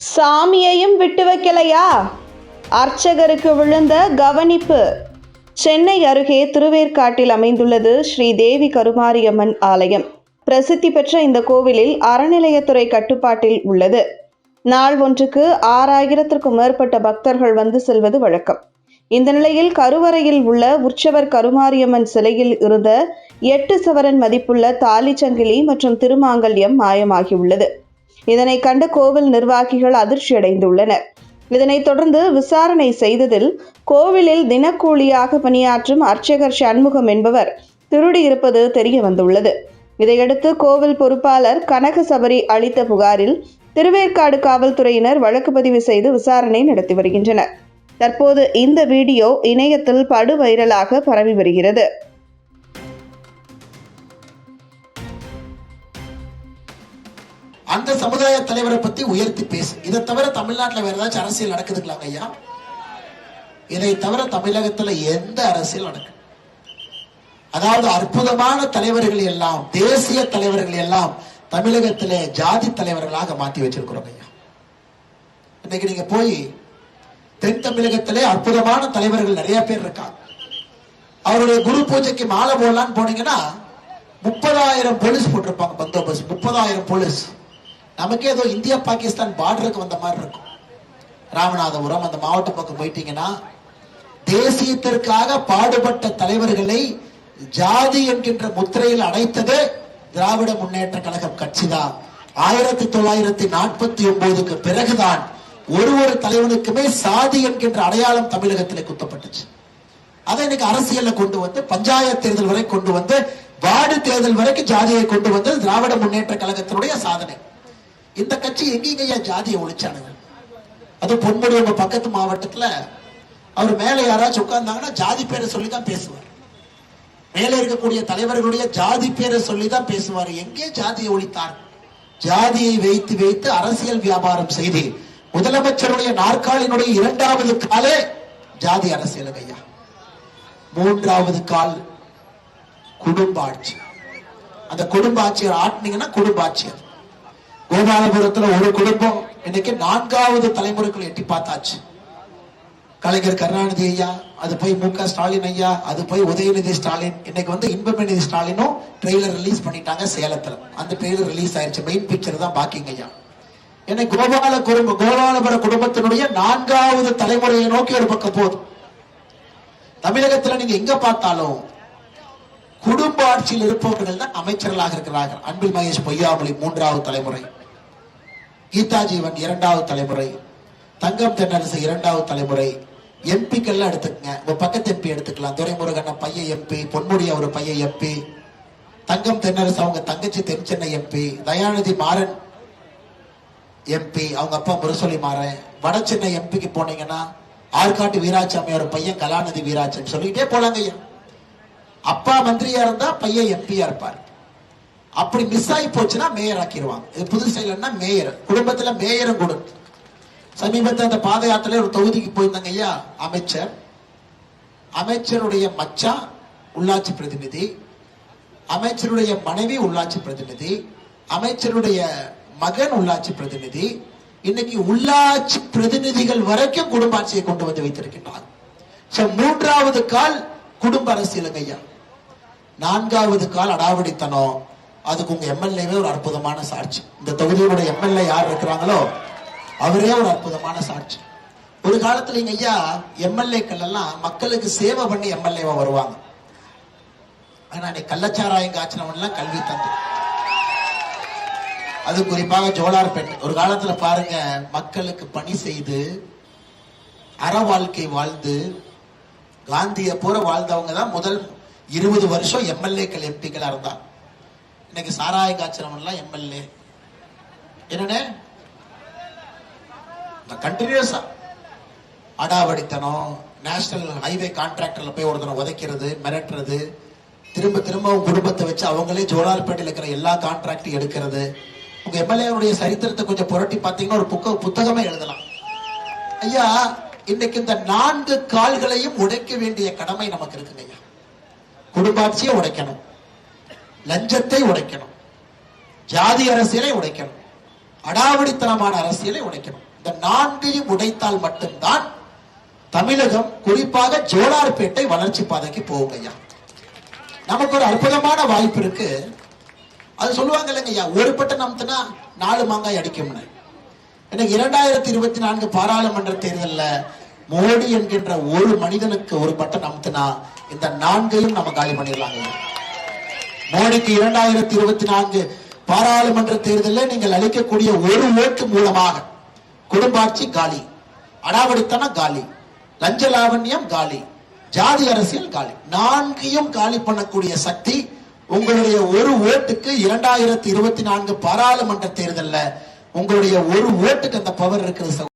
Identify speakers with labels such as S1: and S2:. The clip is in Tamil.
S1: சாமியையும் விட்டு வைக்கலையா? அர்ச்சகருக்கு விழுந்த கவனிப்பு. சென்னை அருகே திருவேற்காட்டில் அமைந்துள்ளது ஸ்ரீ தேவி கருமாரியம்மன் ஆலயம். பிரசித்தி பெற்ற இந்த கோவிலில் அறநிலையத்துறை கட்டுப்பாட்டில் உள்ளது. நாள் ஒன்றுக்கு ஆறாயிரத்திற்கும் மேற்பட்ட பக்தர்கள் வந்து செல்வது வழக்கம். இந்த நிலையில் கருவறையில் உள்ள உற்சவர் கருமாரியம்மன் சிலையில் இருந்த எட்டு சவரன் மதிப்புள்ள தாலிச்சங்கிலி மற்றும் திருமாங்கல்யம் மாயமாகியுள்ளது. இதனை கண்ட கோவில் நிர்வாகிகள் அதிர்ச்சியடைந்துள்ளனர். இதனைத் தொடர்ந்து விசாரணை செய்ததில் கோவிலில் தினக்கூலியாக பணியாற்றும் அர்ச்சகர் சண்முகம் என்பவர் திருடியிருப்பது தெரிய வந்துள்ளது இதையடுத்து கோவில் பொறுப்பாளர் கனக சபரி அளித்த புகாரில் திருவேற்காடு காவல்துறையினர் வழக்கு பதிவு செய்து விசாரணை நடத்தி வருகின்றனர். தற்போது இந்த வீடியோ இணையத்தில் படு வைரலாக பரவி வருகிறது.
S2: அந்த சமுதாய தலைவரை பத்தி உயர்த்தி பேசு. இதை தவிர தமிழ்நாட்டில் வேற ஏதாச்சும் அரசியல் நடக்குதுங்களாங்க ஐயா? இதை தவிர தமிழகத்துல எந்த அரசியல் நடக்கு? அதாவது அற்புதமான தலைவர்கள் எல்லாம் தேசிய தலைவர்கள் எல்லாம் தமிழகத்திலே ஜாதி தலைவர்களாக மாத்தி வச்சிருக்கிறோம் ஐயா. இன்னைக்கு நீங்க போய் தென் தமிழகத்திலே அற்புதமான தலைவர்கள் நிறைய பேர் இருக்காங்க. அவருடைய குரு பூஜைக்கு மாலை போடலான்னு போனீங்கன்னா முப்பதாயிரம் போலீஸ் போட்டிருப்பாங்க பந்தோபஸ்த். முப்பதாயிரம் போலீஸ். நமக்கே ஏதோ இந்தியா பாகிஸ்தான் பார்டருக்கு வந்த மாதிரி இருக்கும். ராமநாதபுரம் அந்த மாவட்ட பக்கம் போயிட்டீங்கன்னா தேசியத்திற்காக பாடுபட்ட தலைவர்களை ஜாதி என்கின்ற முத்திரையில் அடைத்தது திராவிட முன்னேற்ற கழகம் கட்சிதான். ஆயிரத்தி தொள்ளாயிரத்தி நாற்பத்தி ஒன்பதுக்கு பிறகுதான் ஒரு ஒரு தலைவனுக்குமே சாதி என்கின்ற அடையாளம் தமிழகத்திலே குத்தப்பட்டுச்சு. அதை இன்னைக்கு அரசியல்ல கொண்டு வந்து பஞ்சாயத்து தேர்தல் வரை கொண்டு வந்து வார்டு தேர்தல் வரைக்கும் ஜாதியை கொண்டு வந்தது திராவிட முன்னேற்ற கழகத்தினுடைய சாதனை. இந்த கட்சி எங்கேயா ஜாதியை ஒழிச்சானுங்க? அது பொன்முடி உங்க பக்கத்து மாவட்டத்துல அவர் மேலே யாராச்சும் உட்கார்ந்தாங்கன்னா ஜாதி பேரை சொல்லி தான் பேசுவார். மேலே இருக்கக்கூடிய தலைவர்களுடைய ஜாதி பேரை சொல்லி தான் பேசுவார். எங்கே ஜாதியை ஒழித்தார்? ஜாதியை வைத்து வைத்து அரசியல் வியாபாரம் செய்து முதலமைச்சருடைய நாற்காலினுடைய இரண்டாவது காலே ஜாதி அரசியல் ஐயா. மூன்றாவது கால் குடும்ப ஆட்சி அந்த குடும்ப ஆட்சியர் ஆட்டினீங்கன்னா குடும்ப ஆட்சியர் கோபாலபுரத்துல ஒரு குடும்பம் இன்னைக்கு நான்காவது தலைமுறைக்குள்ள எட்டி பார்த்தாச்சு. கலைஞர் கருணாநிதி ஐயா அது போய் மு க ஸ்டாலின் ஐயா அது போய் உதயநிதி ஸ்டாலின் இன்னைக்கு வந்து இன்பநிதி ஸ்டாலினும் ட்ரெய்லர் ரிலீஸ் பண்ணிட்டாங்க சேலத்துல. அந்த ட்ரெய்லர் ரிலீஸ் ஆயிருச்சு. மெயின் பிக்சர் தான் பாக்கிங்க ஐயா. என்னை கோபால குடும்ப கோபாலபுர குடும்பத்தினுடைய நான்காவது தலைமுறையை நோக்கி ஒரு பக்கம் போதும் தமிழகத்துல நீங்க எங்க பார்த்தாலும் குடும்ப ஆட்சியில் இருப்பவர்கள் தான் அமைச்சர்களாக இருக்கிறார்கள். அன்பில் மகேஷ் பொய்யாமொழி மூன்றாவது தலைமுறை. கீதா ஜீவன் இரண்டாவது தலைமுறை. தங்கம் தென்னரசு இரண்டாவது தலைமுறை. எம்பிக்கெல்லாம் எடுத்துக்கங்க. உங்க பக்கத்து எம்பி எடுத்துக்கலாம். துரைமுருகன் பையன் எம்பி பொன்முடி அவர் பையன் எம்பி தங்கம் தென்னரசு அவங்க தங்கச்சி தென்சென்னை எம்பி தயாநிதி மாறன் எம்பி அவங்க அப்பா முரசொலி மாறன். வட சென்னை எம்பிக்கு போனீங்கன்னா ஆற்காட்டு வீராட்சி அவர் பையன் கலாநிதி வீராச்சன் சொல்லிக்கிட்டே போலாங்க ஐயா அப்பா மந்திரியா இருந்தா பையன் எம்பியா இருப்பார். அப்படி மிஸ் ஆகி போச்சுன்னா மேயர் ஆக்கிடுவாங்க இது புது செயலன்னா மேயர் குடும்பத்துல மேயரும் கூட. சமீபத்தில் அந்த பாத யாத்திரையில ஒரு தொகுதிக்கு போயிருந்தாங்க ஐயா அமைச்சர். அமைச்சருடைய மச்சான் உள்ளாட்சி பிரதிநிதி. அமைச்சருடைய மனைவி உள்ளாட்சி பிரதிநிதி. அமைச்சருடைய மகன் உள்ளாட்சி பிரதிநிதி. இன்னைக்கு உள்ளாட்சி பிரதிநிதிகள் வரைக்கும் குடும்ப ஆட்சியை கொண்டு வந்து வைத்திருக்கின்றார். மூன்றாவது கால் குடும்ப அரசியலுங்க ஐயா. நான்காவது கால் அடாவடித்தனம். அதுக்கு உங்க எம்எல்ஏவே ஒரு அற்புதமான சாட்சி. இந்த தொகுதியோட எம்எல்ஏ யார் இருக்கிறாங்களோ அவரே ஒரு அற்புதமான சாட்சி. ஒரு காலத்துல இங்க ஐயா எம்எல்ஏக்கள் எல்லாம் மக்களுக்கு சேவை பண்ணி எம்எல்ஏவா வருவாங்க. ஆனா இன்னைக்கு கள்ளச்சாராயம் காய்ச்சினவன்லாம் கல்வி தந்து. அது குறிப்பாக ஜோலார் பெண் ஒரு காலத்துல பாருங்க மக்களுக்கு பணி செய்து அற வாழ்க்கை வாழ்ந்து காந்திய போற வாழ்ந்தவங்க தான் முதல் இருபது வருஷம் எம்எல்ஏக்கள் எம்பிக்களா இருந்தாங்க. இன்னைக்கு சாராய காய்ச்சறவன்லாம் எம்எல்ஏ. என்னண்ணே? கண்டினியூஸா அடாவடித்தனம் நேஷனல் ஹைவே கான்ட்ராக்டர்ல போய் ஒருத்தனை உதைக்கிறது மிரட்டுறது திரும்ப திரும்ப அவங்க குடும்பத்தை வச்சு அவங்களே ஜோலார்பேட்டையில் இருக்கிற எல்லா கான்ட்ராக்டையும் எடுக்கிறது. உங்க எம்எல்ஏனுடைய சரித்திரத்தை கொஞ்சம் புரட்டி பார்த்தீங்கன்னா ஒரு புக்க புத்தகமே எழுதலாம். ஐயா இன்னைக்கு இந்த நான்கு கால்களையும் உடைக்க வேண்டிய கடமை நமக்கு இருக்குங்க ஐயா. குடும்பாட்சியை உடைக்கணும். லஞ்சத்தை உடைக்கணும். ஜாதி அரசியலை உடைக்கணும். அடாவடித்தனமான அரசியலை உடைக்கணும். இந்த நான்கையும் உடைத்தால் மட்டும்தான் தமிழகம் குறிப்பாக ஜோலார்பேட்டை வளர்ச்சி பாதைக்கு போகும் ஐயா. நமக்கு ஒரு அற்புதமான வாய்ப்பு இருக்கு. அது சொல்லுவாங்க இல்லைங்க ஐயா ஒரு பட்டம் நம்புனா நாலு மாங்காய் அடிக்கும்னு. எனக்கு இரண்டாயிரத்தி இருபத்தி நான்கு பாராளுமன்ற தேர்தலில் மோடி என்கின்ற ஒரு மனிதனுக்கு ஒரு பட்டம் அமுத்துனா இந்த நான்கையும் நம்ம காலி பண்ணிடலாங்க மோடிக்கு இரண்டாயிரத்தி இருபத்தி நான்கு பாராளுமன்ற தேர்தலில் நீங்கள் அளிக்கக்கூடிய ஒரு ஓட்டு மூலமாக குடும்பாட்சி காலி அடாவடித்தனம் காலி லஞ்ச லாவண்யம் காலி ஜாதி அரசியல் காலி நான்கையும் காலி பண்ணக்கூடிய சக்தி உங்களுடைய ஒரு ஓட்டுக்கு இரண்டாயிரத்தி இருபத்தி நான்கு பாராளுமன்ற தேர்தல்ல உங்களுடைய ஒரு ஓட்டுக்கு அந்த பவர் இருக்கிறது